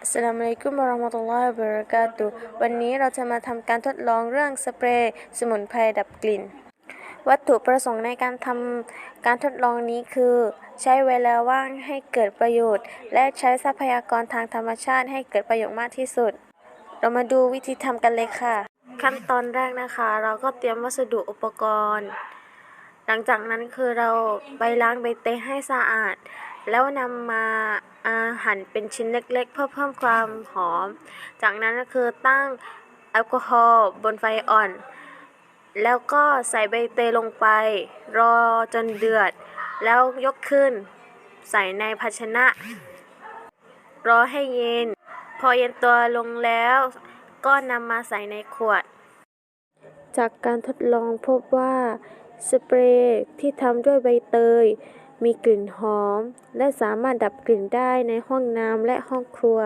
อัสสลามุอะลัยกุมวะเราะห์มตุลลอฮิวะบรากาตุวันนี้เราจะมาทำการทดลองเรื่องสเปรย์สมุนไพรดับกลิ่น วัตถุประสงค์ในการทำการทดลองนี้คือ ใช้เวลาว่างให้เกิดประโยชน์ และใช้ทรัพยากรทางธรรมชาติให้เกิดประโยชน์มากที่สุด เรามาดูวิธีทำกันเลยค่ะ ขั้นตอนแรกนะคะ เราก็เตรียมวัสดุอุปกรณ์ หลังจากนั้นคือเราไปล้างใบเตยให้สะอาด แล้วนำมา หั่นเป็นชิ้นเล็กๆ เพื่อเพิ่มความหอม จากนั้นก็คือตั้งแอลกอฮอล์บนไฟอ่อน แล้วก็ใส่ใบเตยลงไป รอจนเดือด แล้วยกขึ้น ใส่ในภาชนะ รอให้เย็น พอเย็นตัวลงแล้วก็นำมาใส่ในขวด จากการทดลองพบว่าสเปรย์ที่ทำด้วยใบเตย มีกลิ่นหอม และสามารถดับกลิ่นได้ในห้องน้ำและห้องครัว